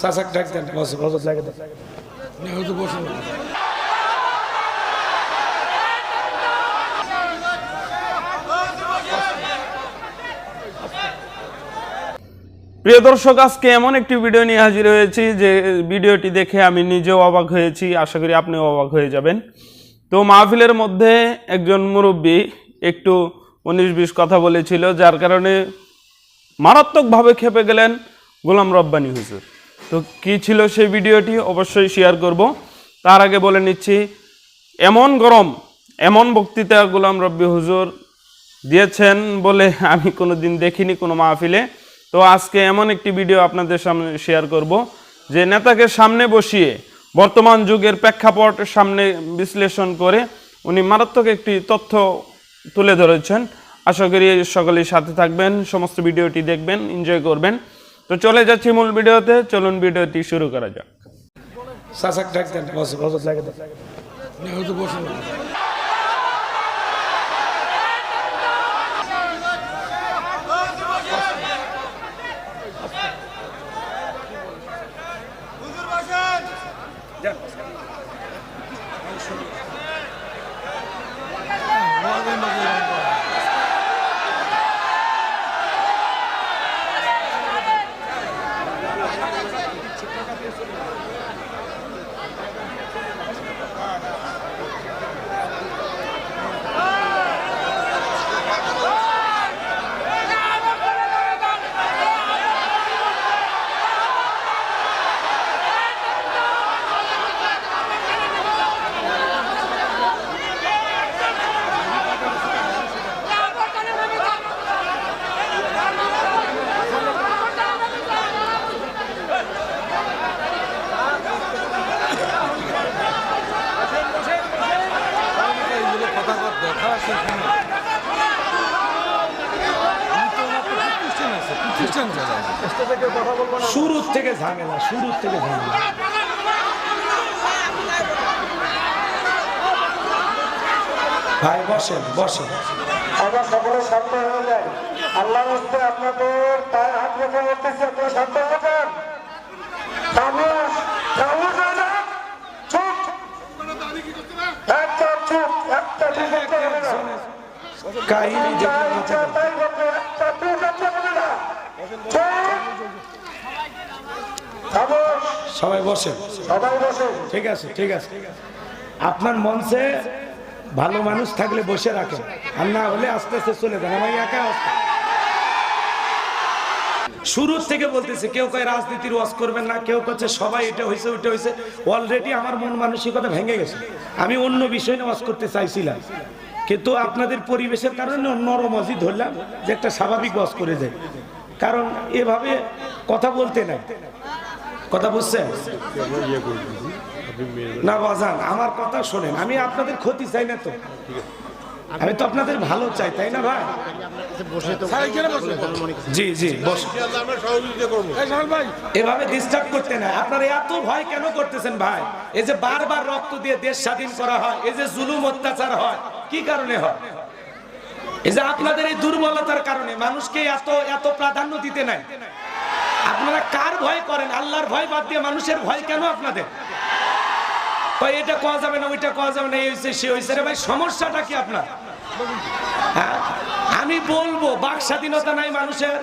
চাচাক ডাক দেন বসে বসে লাগে দেন। প্রিয় দর্শক আজকে এমন একটি ভিডিও নিয়ে হাজির হয়েছি যে ভিডিওটি দেখে আমি নিজেও অবাক হয়েছি। আশা করি আপনিও অবাক হয়ে যাবেন। তো মাহফিলের মধ্যে একজন মুরব্বী একটু উনিশ বিশ কথা বলেছিল যার কারণে মারাত্মকভাবে খেপে গেলেন। গোলাম রব্বানী হুজুর। তো কি ছিল সেই ভিডিওটি অবশ্যই শেয়ার করব। তার আগে বলে নিচ্ছি, এমন গরম, এমন বক্তৃতা গোলাম রব্বি হুজুর দিয়েছেন বলে আমি কোনো দিন দেখিনি কোনো মাহফিলে। তো আজকে এমন একটি ভিডিও আপনাদের সামনে শেয়ার করব, যে নেতাকে সামনে বসিয়ে বর্তমান যুগের প্রেক্ষাপট সামনে বিশ্লেষণ করে উনি মারাত্মক একটি তথ্য তুলে ধরেছেন। আশা করি সকলেই সাথে থাকবেন, সমস্ত ভিডিওটি দেখবেন এনজয় করবেন। তো চলে যাচ্ছি মূল ভিডিওতে চলুন ভিডিওটি শুরু করা যাক চাচাক ডাক বসে বসে লাগে দেন শুরুর থেকে ঝামেলা শুরুর থেকে ঝামেলা ভাই বসেন বসেন হয়ে যাই আল্লাহ আপনাদের তার হাত রেখে বলতেছি আপনারা শান্ত। চুপ। চুপ, কাহিনী সবাই বসে সবাই বসেন। ঠিক আছে ঠিক আছে। আপনার মঞ্চে ভালো মানুষ থাকলে বসে রাখেন। আর না হলে আস্তে আস্তে চলে যান। আমার একা অবস্থা। শুরুর থেকে বলতেছে, কেউ কয় রাজনীতির ওয়াজ করবেন না, কেউ করছে সবাই এটা হয়েছে ওইটা হয়েছে অলরেডি আমার মন মানসিকতা ভেঙে গেছে। আমি অন্য বিষয় নিয়ে ওয়াজ করতে চাইছিলাম। কিন্তু আপনাদের পরিবেশের কারণে নরমজি ধরলাম যে একটা স্বাভাবিক ওয়াজ করে যায় কারণ এভাবে কথা বলতে নাই। কথা বুঝছেন? না, বাজান, আমার কথা শোনেন। আমি আপনাদের ক্ষতি চাই না তো। আমি তো আপনাদের ভালো চাই তাই না ভাই? জি জি এভাবে ডিস্টার্ব করতে না আপনারা এত ভয় কেন করতেছেন ভাই? এই যে বারবার রক্ত দিয়ে দেশ স্বাধীন করা হয় এই যে জুলুম অত্যাচার হয় কি কারণে হয়? এই যে আপনাদের এই দুর্বলতার কারণে মানুষকে এত এত প্রাধান্য দিতে নাই। আপনারা কার ভয় করেন? আল্লাহর ভয় বাদ দিয়ে মানুষের ভয় কেন আপনাদের? ভাই, এটা কোয়া যাবে না, ওইটা কোয়া যাবে না, এই হয়েছে সে হয়েছে রে ভাই, সমস্যাটা কি আপনার? হ্যাঁ? আমি বলব, বাক স্বাধীনতা নাই মানুষের।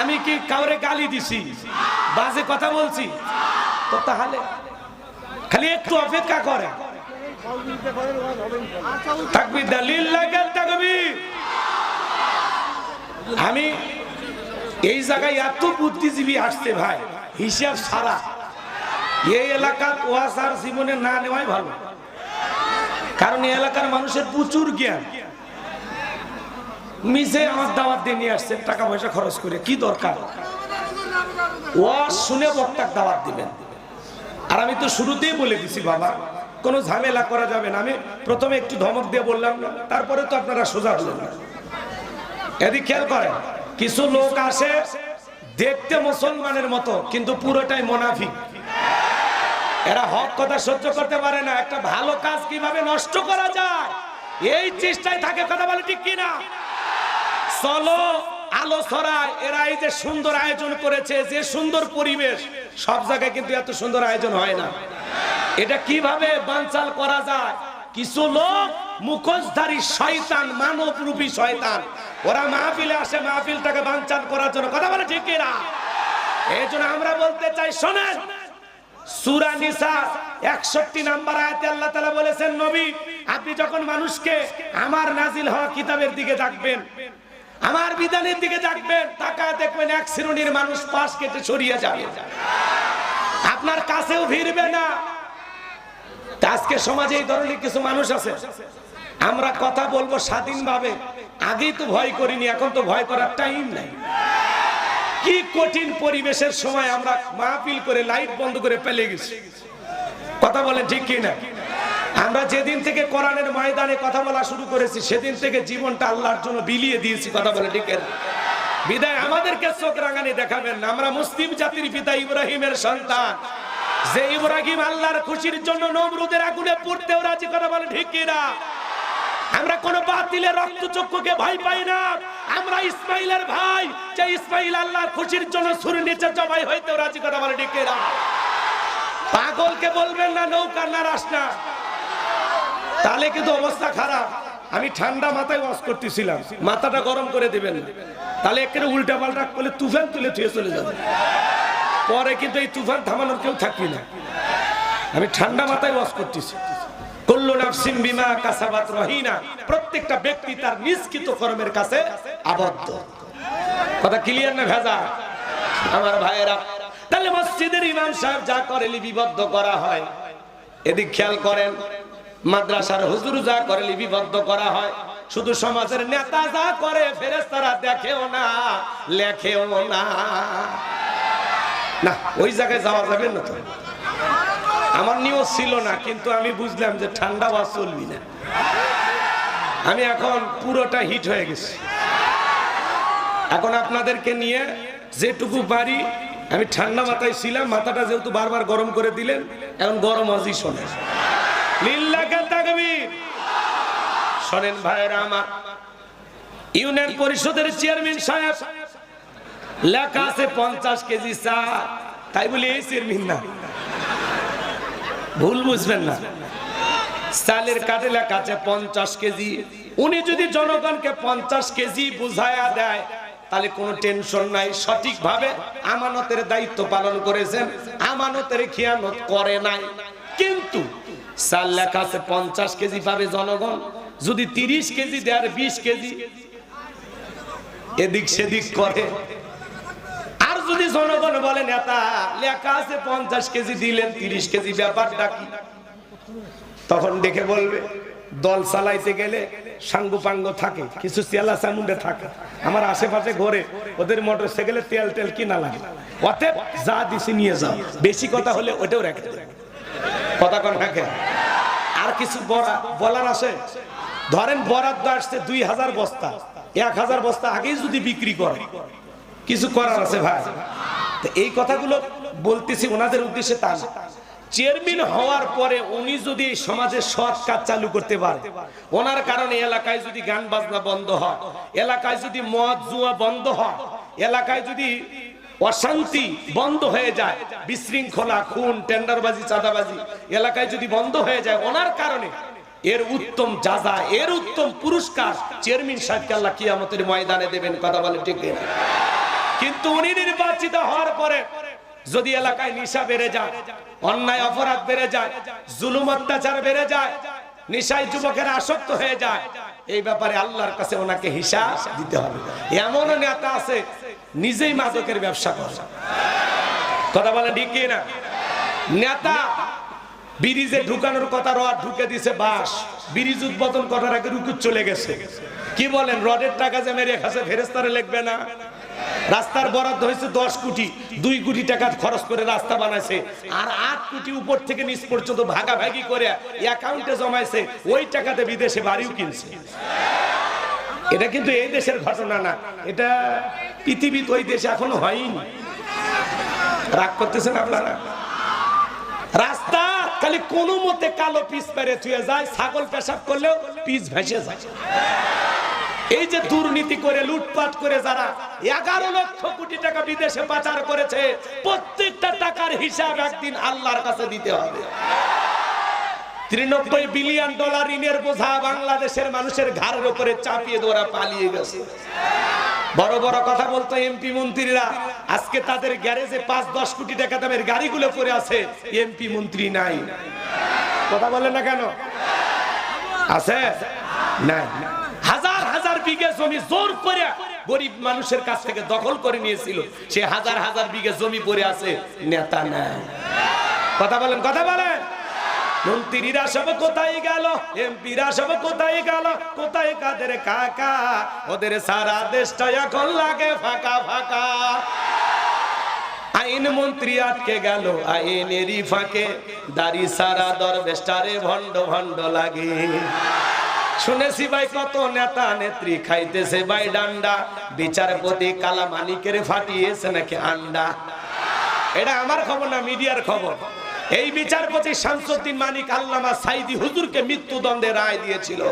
আমি কি কাউরে গালি দিছি? বাজে কথা বলছি? তো তাহলে খালি একটু অপেক্ষা করে আমি এই জায়গায় এত বুদ্ধিজীবী আসছে ভাই, হিসাব সারা। এই এলাকার ওয়াসার জীবনে না নেওয়াই ভালো। কারণ এই এলাকার মানুষের প্রচুর জ্ঞান। মিশে আমার দাওয়াত দিয়ে নিয়ে আসছে টাকা পয়সা খরচ করে, কি দরকার? ওয়াজ শুনে বক্তার দাওয়াত দিবেন। আর আমি তো শুরুতেই বলে দিছি, বাবা, কোনো ঝামেলা করা যাবে না। আমি প্রথমে একটু ধমক দিয়ে বললাম, তারপরে তো আপনারা সোজা হলেন। এদিক খেয়াল করেন, কিছু লোক আসে দেখতে মুসলমানের মতো, কিন্তু পুরোটাই মোনাফিক। এরা হক কথা সহ্য করতে পারে না। একটা ভালো কাজ কীভাবে নষ্ট করা যায়? এই চেষ্টায় থাকে কথা বলে ঠিক কিনা? চলো আলো ছড়ায় এরা এই যে সুন্দর আয়োজন করেছে, যে সুন্দর পরিবেশ, সব জায়গায় কিন্তু এত সুন্দর আয়োজন হয় না। এটা কীভাবে বানচাল করা যায়? কিছু লোক মুখোশধারী শয়তান মানব রূপী শয়তান। ওরা মাহফিলে আসে, মাহফিলটাকে বানচাল করার জন্য। কথা বলে ঠিক না এই জন্য আমরা বলতে চাই, শোনেন। সূরা নিসা 61 নাম্বার আয়াতে আল্লাহ তাআলা বলেছেন, নবী, আপনি যখন মানুষকে আমার নাজিল হওয়া কিতাবের দিকে আমার বিধানের দিকে দেখবেন এক শ্রেণির মানুষ পাশ কেটে যাবে। আপনার কাছেও ভিড়বে না। আজকে সমাজে এই ধরনের কিছু মানুষ আছে। আমরা কথা বলব স্বাধীনভাবে। আগেই তো ভয় করিনি, এখন তো ভয় করার টাইম নাই। কি কঠিন পরিবেশের সময় আমরা মাহফিল করে লাইট বন্ধ করে পেলে গেছি। কথা বলেন ঠিক কি না আমরা যেদিন থেকে কোরআনের ময়দানে কথা বলা শুরু করেছি, সেদিন থেকে জীবনটা আল্লাহর জন্য বিলিয়ে দিয়েছি, কথা বলে ঠিক বিদায়, আমাদেরকে চোখ রাঙানি দেখাবেন, আমরা মুসলিম জাতির পিতা ইব্রাহিমের সন্তান। যে ইব্রাহিম আল্লাহর খুশির জন্য নমরুদের আগুনে পড়তেও রাজি, কথা বলে ঠিক কিনা? আমরা কোন বাতিলের রক্ত চক্ষুকে ভয় পাই না। আমরা ইসমাইলের ভাই, যে ইসমাইল আল্লাহর খুশির জন্য সুর নিচে জবাই হইতেও রাজি কথা বলে কিনা পাগলকে বলবেন না নৌকার না রাস্তা। তাহলে কিন্তু অবস্থা খারাপ। আমি ঠান্ডা মাথায় ওয়াশ করতেছিলাম। মাথাটা গরম করে দিবেন। তাহলে একেবারে উল্টা পাল্টা করলে তুফান তুলে থুয়ে চলে যাবে। পরে কিন্তু এই তুফান থামানোর কেউ থাকবি না। আমি ঠান্ডা মাথায় ওয়াশ করতেছি। নাফসিন বিমা কাসাবাত রহিনা। প্রত্যেকটা ব্যক্তি তার নিষ্কৃত কর্মের কাছে আবদ্ধ। কথা ক্লিয়ার না ভেজা? আমার ভাইয়েরা, তাহলে মসজিদের ইমাম সাহেব যা করে লিপিবদ্ধ করা হয়, এদিক খেয়াল করেন, মাদ্রাসার হুজুর যা করে লিপিবদ্ধ করা হয়, শুধু সমাজের নেতা যা করে ফেরেস্তারা দেখেও না, লেখেও না। না, ওই জায়গায় যাওয়া যাবে না তো। আমার নিয়ত ছিল না, কিন্তু আমি বুঝলাম যে ঠান্ডা বা চলবি না। আমি এখন পুরোটা হিট হয়ে গেছি। এখন আপনাদেরকে নিয়ে যেটুকু পারি, আমি ঠান্ডা মাথায় ছিলাম, মাথাটা যেহেতু বারবার গরম করে দিলেন, এখন গরম আজই শোনে। শোনেন ভাইয়েরা আমার, ইউনিয়ন পরিষদের চেয়ারম্যান সাহেব, লেখা আছে পঞ্চাশ কেজি চা। তাই বলি এই চেয়ারম্যান না। ভুল বুঝবেন না। চালের কাটে লেখা আছে পঞ্চাশ কেজি। উনি যদি জনগণকে পঞ্চাশ কেজি বুঝায়া দেয়, তাহলে কোনো টেনশন নাই। সঠিকভাবে আমানতের দায়িত্ব পালন করেছেন। আমানতের খেয়ানত করে নাই। কিন্তু চাল লেখা আছে পঞ্চাশ কেজি পাবে জনগণ। যদি তিরিশ কেজি দেয় আর বিশ কেজি, এদিক সেদিক করে। যদি জনগণ বলে, নেতা, লেখা আছে পঞ্চাশ কেজি দিলেন, তিরিশ কেজি, ব্যাপারটা কি? তখন দেখে বলবে, দল চালাইতে গেলে সাঙ্গু পাঙ্গ থাকে, কিছু চেলা চামুন্ডে থাকে। আমার আশেপাশে ঘরে, ওদের মোটর সাইকেলে তেল তেল কিনা লাগে। অতএব যা দিছি নিয়ে যাও। বেশি কথা হলে ওটাও রেখে কথা কন রাখে আর কিছু বলা- বলার আছে? ধরেন বরাদ্দ আসছে দুই হাজার বস্তা। এক হাজার বস্তা আগেই যদি বিক্রি করে। কিছু করার আছে ভাই? এই কথাগুলো বলতেছি ওনাদের উদ্দেশ্যে তা। চেয়ারম্যান হওয়ার পরে উনি যদি সমাজে সৎ কাজ চালু করতে পারে, ওনার কারণে এলাকায় যদি গান বাজনা বন্ধ হয়, এলাকায় যদি মদ জুয়া বন্ধ হয়, এলাকায় যদি অশান্তি বন্ধ হয়ে যায়, বিশৃঙ্খলা, খুন, টেন্ডারবাজি, চাঁদাবাজি এলাকায় যদি বন্ধ হয়ে যায়, ওনার কারণে এর উত্তম যাজা, এর উত্তম পুরস্কার চেয়ারম্যান সাহেবকে আল্লাহ কিয়ামতের ময়দানে দেবেন, কথা বলে ঠিক? কিন্তু উনি নির্বাচিত হওয়ার পরে যদি এলাকায় নিশা বেড়ে যায়, অন্যায় অপরাধ বেড়ে যায়, জুলুম অত্যাচার বেড়ে যায়, নিশায় যুবকেরা আসক্ত হয়ে যায়, এই ব্যাপারে আল্লাহর কাছে ওনাকে হিসাব দিতে হবে। এমন নেতা আছে, নিজেই মাদকের ব্যবসা করে। কথা বলে ঠিক না? নেতা ব্রিজে ঢুকানোর কথা রড ঢুকে দিছে, বাস। ব্রিজ উদ্বোধন করার আগে রুকুত চলে গেছে। কি বলেন, রডের টাকা যে মেরে খাসে ফেরেস্তারে লেখবে না? রাস্তার বরাদ্দ হয়েছে দশ কোটি, দুই কোটি টাকা খরচ করে রাস্তা বানাইছে। আর আট কোটি উপর থেকে নিচ পর্যন্ত ভাগাভাগি করে অ্যাকাউন্টে জমাইছে, ওই টাকাতে বিদেশে বাড়িও কিনছে। এটা কিন্তু এই দেশের ঘটনা না, এটা পৃথিবীতে ওই দেশে এখনও হয়নি। রাগ করতেছেন আপনারা? রাস্তা খালি কোনো মতে কালো পিস পেরে থুয়ে যায়, ছাগল পেশাব করলেও পিস ভেসে যায়। এই যে দুর্নীতি করে, লুটপাট করে যারা এগারো লক্ষ কোটি টাকা বিদেশে পাচার করেছে, প্রত্যেকটা টাকার হিসাব একদিন আল্লাহর কাছে দিতে হবে। তিরানব্বই বিলিয়ন ডলার ঋণের বোঝা বাংলাদেশের মানুষের ঘাড়ের উপরে চাপিয়ে দিয়ে ওরা পালিয়ে গেছে। বড় বড় কথা বলতো এমপি মন্ত্রীরা, আজকে তাদের গ্যারেজে পাঁচ, দশ কোটি টাকা দামের গাড়িগুলো পড়ে আছে, এমপি মন্ত্রী নাই। কথা বলে না কেন? আছে? না হাজার হাজার বিঘে জমি জোর করে গরিব মানুষের কাছ থেকে দখল করে নিয়েছিল। সে হাজার হাজার বিঘে জমি পড়ে আছে, নেতা নাই। কথা বলেন কথা বলেন। মন্ত্রীরা সব কোথায় গেল? এমপিরা সব কোথায় গেল? কোথায় কাদের কাকা? ওদের সারা দেশটা এখন লাগে ফাঁকা ফাঁকা। আইন মন্ত্রী আটকে গেল, আইনেরই ফাঁকে। দাড়ি সারা দরবেস্টারে ভণ্ড ভণ্ড লাগে। শুনেছি ভাই কত নেতা নেত্রী খাইতেছে ভাই ডান্ডা। বিচারপতি কালা মানিকের ফাটিয়েছে নাকি আন্ডা। এটা আমার খবর না, মিডিয়ার খবর। এই বিচারপতি শামসুদ্দিন মানিক আল্লামা সাইদি হুজুরকে মৃত্যুদণ্ডে রায় দিয়েছিল।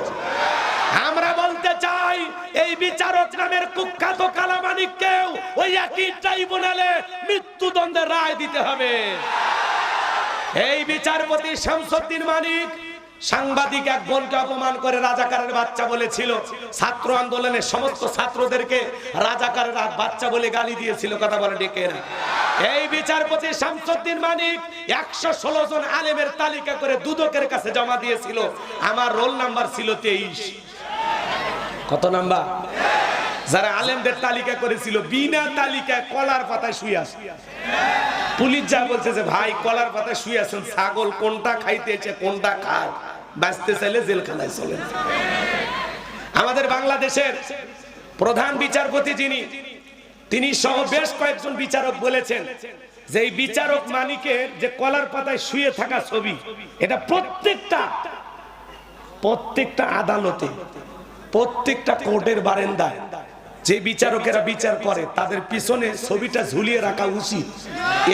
আমরা বলতে চাই, এই বিচারক নামের কুখ্যাত কালামানিককেও ওই একই ট্রাইব্যুনালে মৃত্যুদণ্ডের রায় দিতে হবে। এই বিচারপতি শামসুদ্দিন মানিক সাংবাদিক এক বোনকে অপমান করে রাজাকারের বাচ্চা বলেছিল। ছাত্র আন্দোলনের সমস্ত ছাত্রদেরকে রাজাকারের বাচ্চা বলে গালি দিয়েছিল, কথা বলে ডেকে এই বিচারপতি শামসুদ্দিন মানিক একশো ষোলো জন আলেমের তালিকা করে দুদকের কাছে জমা দিয়েছিল। আমার রোল নাম্বার ছিল তেইশ। কত নাম্বার? যারা আলেমদের তালিকা করেছিল, বিনা তালিকায় কলার পাতায় শুয়ে আছে। পুলিশ যা বলছে যে, ভাই, কলার পাতায় শুয়ে আছেন, ছাগল কোনটা খাইতেছে কোনটা খায়? বাঁচতে চাইলে জেলখানায় চলে আমাদের বাংলাদেশের প্রধান বিচারপতি যিনি, তিনি সহ বেশ কয়েকজন বিচারক বলেছেন যে এই বিচারক মানিকের যে কলার পাতায় শুয়ে থাকা ছবি, এটা প্রত্যেকটা প্রত্যেকটা আদালতে, প্রত্যেকটা কোর্টের বারেন্দায় যে বিচারকেরা বিচার করে, তাদের পিছনে ছবিটা ঝুলিয়ে রাখা উচিত।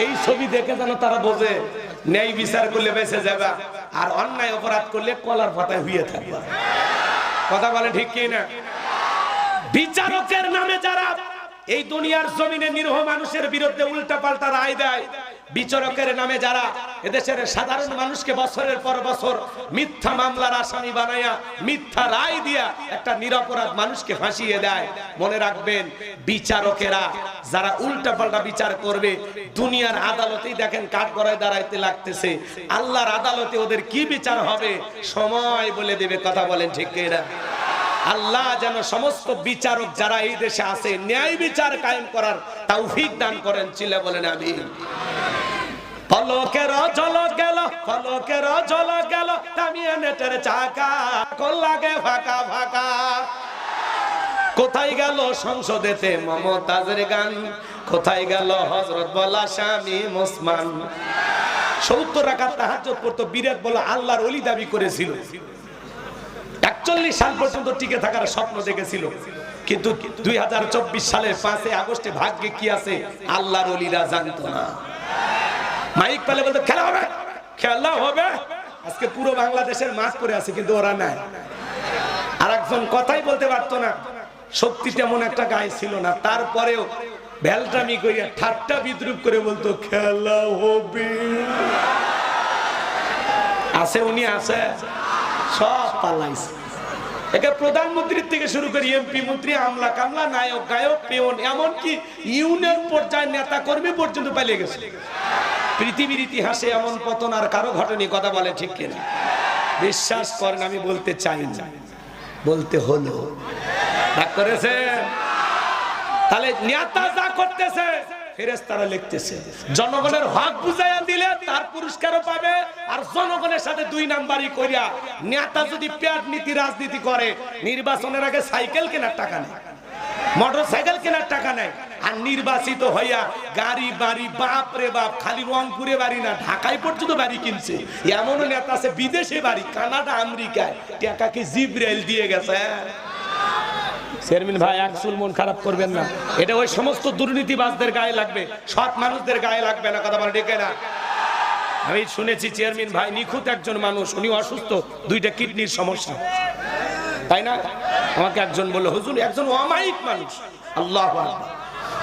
এই ছবি দেখে যেন তারা বোঝে, ন্যায় বিচার করলে বেঁচে যাবে। আর অন্যায় অপরাধ করলে কলার পাতায় হইয়ে থাকবে। কথা বলে ঠিক কি না বিচারকের নামে যারা এই দুনিয়ার জমিনে নিরহ মানুষের বিরুদ্ধে উল্টা পাল্টা রায় দেয় বিচারকের নামে যারা এদেশের সাধারণ মানুষকে বছরের পর বছর মিথ্যা মামলার আসামি বানাইয়া মিথ্যা রায় দিয়া একটা নিরপরাধ মানুষকে ফাঁসিয়ে দেয়। মনে রাখবেন, বিচারকেরা যারা উল্টা পাল্টা বিচার করবে, দুনিয়ার আদালতেই দেখেন কাঠ গড়ায় দাঁড়াইতে লাগতেছে। আল্লাহর আদালতে ওদের কি বিচার হবে? সময় বলে দেবে, কথা বলেন ঠিক এরা আল্লাহ যেন সমস্ত বিচারক যারা এই দেশে আছে, ন্যায় বিচার কায়েম করার তৌফিক দান করেন। চিলে বলেন আমি ফলকের ঝলক গেল, ফলকের ঝলক গেল থামিয়ে নেটের চাকা কোন লাগে ফাঁকা ফাঁকা। কোথায় গেল সংসদেতে মমতাজের গান? কোথায় গেল হজরত বলা স্বামী মুসমান? সত্তর রাখার তাহাজ্জত করতো বিরাট বলা আল্লাহর অলি দাবি করেছিল। একচল্লিশ সাল পর্যন্ত টিকে থাকার স্বপ্ন দেখেছিল। কিন্তু দুই হাজার চব্বিশ সালের পাঁচই আগস্টে ভাগ্যে কি আছে? আল্লাহর অলিরা জানতো না। মাইক পেলে বলতো, খেলা হবে খেলা হবে। আজকে পুরো বাংলাদেশের মাঠ করে আছে, কিন্তু ওরা নাই। আর একজন কথাই বলতে পারতো না। শক্তি তেমন একটা গায়ে ছিল না। তারপরেও ভ্যালটামি করিয়া ঠাট্টা বিদ্রুপ করে বলতো, খেলা হবে। আছে, উনি আছে। সব পালাইছে। একে প্রধানমন্ত্রীর থেকে শুরু করে এমপি, মন্ত্রী, আমলা, কামলা, নায়ক, গায়ক, পেয়ন, এমনকি ইউনিয়ন পর্যায়ের নেতা কর্মী পর্যন্ত পালিয়ে গেছে। পৃথিবীর ইতিহাসে এমন পতন আর কারও ঘটনি, কথা বলে ঠিক কিনা? বিশ্বাস করেন, আমি বলতে চাই না। বলতে হলো। করেছে তাহলে নেতা যা করতেছে জনগণের হক বুঝাইয়া দিলে তার পুরস্কারও পাবে, আর জনগণের সাথে দুই নাম্বারই করিয়া নেতা যদি নীতি রাজনীতি করে, নির্বাচনের আগে সাইকেল কেনার টাকা নেই মোটর সাইকেল কেনার টাকা নেই আর নির্বাচিত হইয়া গাড়ি, বাড়ি, বাপ রে বাপ, খালি রংপুরে বাড়ি না, ঢাকায় পর্যন্ত বাড়ি কিনছে। এমনও নেতা আছে বিদেশে বাড়ি, কানাডা, আমেরিকায়, টাকাকে জিব্রাইল দিয়ে গেছে। চেয়ারম্যান ভাই এক চুল মন খারাপ করবেন না। এটা ওই সমস্ত দুর্নীতিবাজদের গায়ে লাগবে। সৎ মানুষদের গায়ে লাগবে না, কথা বলে ডেকে না। আমি শুনেছি চেয়ারম্যান ভাই নিখুঁত একজন মানুষ, উনি অসুস্থ, দুইটা কিডনির সমস্যা। তাই না? আমাকে একজন বলল, হুজুর, একজন অমায়িক মানুষ। আল্লাহ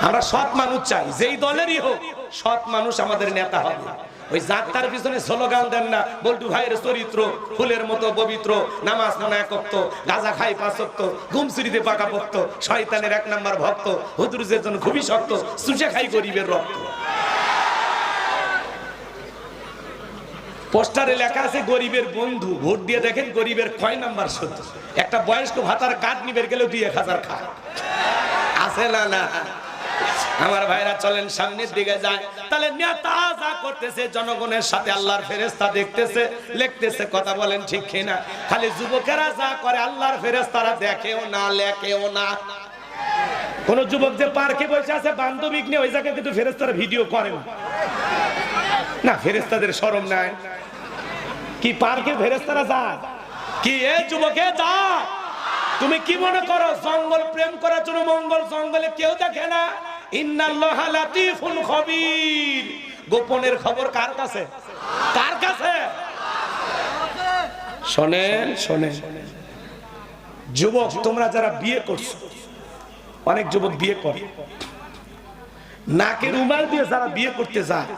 আমরা সৎ মানুষ চাই, যেই দলেরই হোক, সৎ মানুষ আমাদের নেতা হবে। ওই যাত্রার পিছনে স্লোগান দেন না। বল্টু ভাইয়ের চরিত্র, ফুলের মতো পবিত্র, নামাজ নানা একত্ব গাজা খাই পাঁচত্ব গুমসুরিতে পাকা পক্ত শয়তানের এক নাম্বার ভক্ত, হুজুর যে জন্য খুবই শক্ত সুচে খাই গরিবের রক্ত। পোস্টারে লেখা আছে, গরিবের বন্ধু, ভোট দিয়ে দেখেন গরিবের কয় নাম্বার সত্য একটা বয়স্ক ভাতার কাঠ নিবের গেলেও দুই এক হাজার খায়। আছে না না? আমার ভাইরা চলেন সামনের দিকে যায়। তাহলে নেতা যা করতেছে, জনগণের সাথে আল্লাহর ফেরেস্তা দেখতেছে, লিখতেছে, কথা বলেন ঠিক কিনা? খালি যুবকেরা যা করে আল্লাহর ফেরেস্তারা দেখেও না, লেখেও না। কোন যুবক যে পার্কে বসে আছে বান্ধবিক নিয়ে ওই জায়গায় কিন্তু ফেরেস্তারা ভিডিও করে না। ফেরেস্তাদের সরম নাই। কি পার্কে ফেরেস্তারা যায়? কি এ যুবকে যায়? তুমি কি মনে করো, জঙ্গল প্রেম করার জন্য মঙ্গল জঙ্গলে কেউ দেখে না? গোপনের খবর কার কাছে? কার কাছে? শোনেন শোনেন। যুবক, তোমরা যারা বিয়ে করছ, অনেক যুবক বিয়ে করে। নাকের রুমাল দিয়ে যারা বিয়ে করতে যায়,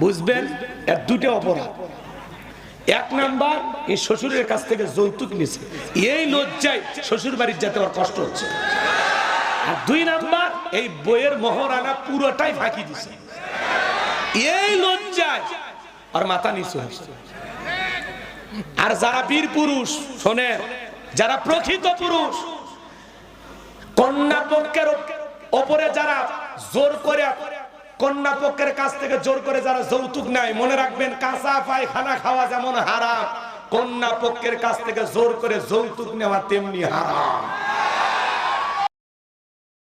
বুঝবেন, এর দুটো অপরাধ। এক নাম্বার, এই শ্বশুরের কাছ থেকে যৌতুক নিছে। এই লজ্জায় শ্বশুর বাড়ির যেতে ওর কষ্ট হচ্ছে। আর দুই নাম্বার, এই বইয়ের মহরানা পুরোটাই ফাঁকি দিছে। এই লজ্জায় আর মাথা নিচু হচ্ছে আর যারা বীর পুরুষ শোনে যারা প্রকৃত পুরুষ, কন্যা পক্ষের ওপরে যারা জোর করে কন্যা পক্ষের কাছ থেকে জোর করে যারা যৌতুক নেয়, মনে রাখবেন কাঁচা পায়খানা খাওয়া যেমন হারাম, কন্যা পক্ষের কাছ থেকে জোর করে যৌতুক নেওয়া তেমনি হারাম।